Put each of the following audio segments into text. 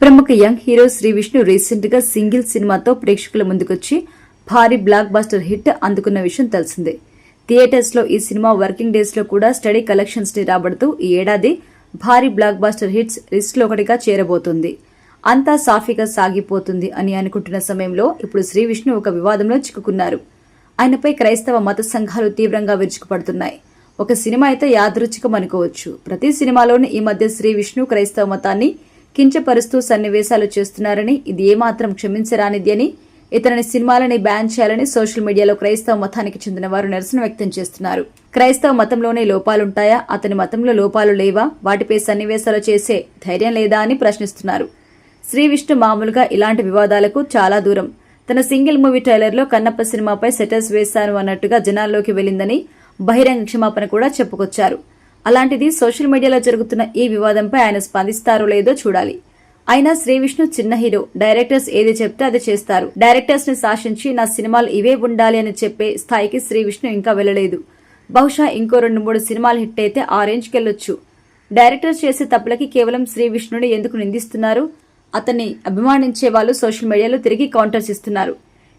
ప్రముఖ young hero Shri Vishnu రీసెంట్గా single సినిమాతో ప్రేక్షకుల ముందుకొచ్చి భారీ బ్లాక్ బాస్టర్ హిట్ అందుకున్న విషయం తెలిసిందే. థియేటర్స్లో ఈ సినిమా వర్కింగ్ డేస్లో కూడా స్టడీ కలెక్షన్స్ని రాబడుతూ ఈ ఏడాది భారీ బ్లాక్ బాస్టర్ హిట్స్ లిస్ట్లో ఒకటిగా చేరబోతుంది. అంతా సాఫీగా సాగిపోతుంది అని అనుకుంటున్న సమయంలో ఇప్పుడు శ్రీ విష్ణు ఒక వివాదంలో చిక్కుకున్నారు. ఆయనపై క్రైస్తవ మత సంఘాలు తీవ్రంగా విరుచుకుపడుతున్నాయి. ఒక సినిమా అయితే యాదృచ్ఛికం అనుకోవచ్చు. ప్రతి సినిమాలోనూ ఈ మధ్య శ్రీ విష్ణు క్రైస్తవ మతాన్ని కించపరుస్తూ సన్నివేశాలు చేస్తున్నారని ఇది ఏమాత్రం క్షమించరానిది అని ఇతని సినిమాలని బ్యాన్ చేయాలని సోషల్ మీడియాలో క్రైస్తవ మతానికి చెందిన వారు నిరసన వ్యక్తం చేస్తున్నారు. క్రైస్తవ మతంలోనే లోపాలుంటాయా? అతని మతంలో లోపాలు లేవా? వాటిపై సన్నివేశాలు చేసే ధైర్యం లేదా అని ప్రశ్నిస్తున్నారు. శ్రీ విష్ణు మామూలుగా ఇలాంటి వివాదాలకు చాలా దూరం. తన సింగిల్ మూవీ ట్రైలర్లో కన్నప్ప సినిమాపై సెటర్స్ వేశాను అన్నట్టుగా జనాల్లోకి వెళ్ళిందని బహిరంగ క్షమాపణ కూడా చెప్పుకొచ్చారు. అలాంటిది సోషల్ మీడియాలో జరుగుతున్న ఈ వివాదంపై ఆయన స్పందిస్తారో లేదో చూడాలి. అయినా శ్రీ విష్ణు చిన్న హీరో డైరెక్టర్స్ ఏది చెప్తే అది చేస్తారు. డైరెక్టర్స్ని శాసించి నా సినిమాలు ఇవే ఉండాలి అని చెప్పే స్థాయికి శ్రీ విష్ణు ఇంకా వెళ్ళలేదు. బహుశా ఇంకో రెండు మూడు సినిమాలు హిట్ అయితే ఆ రేంజ్కి వెళ్ళొచ్చు డైరెక్టర్స్ చేసే తప్పులకి కేవలం శ్రీ విష్ణుని ఎందుకు నిందిస్తున్నారు? అతన్ని అభిమానించే వాళ్ళు సోషల్ మీడియాలో తిరిగి కౌంటర్స్ ఇస్తున్నారు.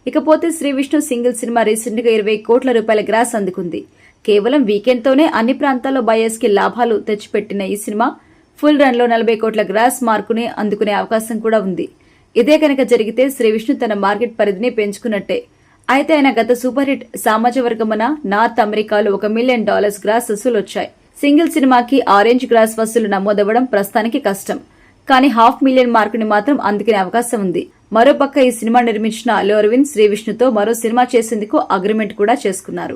ఇకపోతే శ్రీ విష్ణు సింగిల్ సినిమా రీసెంట్గా ఇరవై కోట్ల రూపాయల గ్రాస్ అందుకుంది. కేవలం వీకెండ్ తోనే అన్ని ప్రాంతాల్లో బయర్స్కి లాభాలు తెచ్చిపెట్టిన ఈ సినిమా. ఫుల్ రన్లో నలభై కోట్ల గ్రాస్ మార్కుని అందుకునే అవకాశం కూడా ఉంది. ఇదే కనుక జరిగితే శ్రీ విష్ణు తన మార్కెట్ పరిధిని పెంచుకున్నట్టే. అయితే ఆయన గత సూపర్ హిట్ సామాజిక వర్గమున నార్త్ అమెరికాలో ఒక మిలియన్ డాలర్స్ గ్రాస్ వసూలు వచ్చాయి సింగిల్ సినిమాకి ఆరెంజ్ గ్రాస్ వసూలు నమోదవ్వడం ప్రస్తుతానికి కష్టం. కానీ హాఫ్ మిలియన్ మార్కుని మాత్రం అందుకునే అవకాశం ఉంది. మరోపక్క ఈ సినిమా నిర్మించిన అల్లు అరవింద్ శ్రీ విష్ణుతో మరో సినిమా చేసేందుకు అగ్రిమెంట్ కూడా చేసుకున్నారు.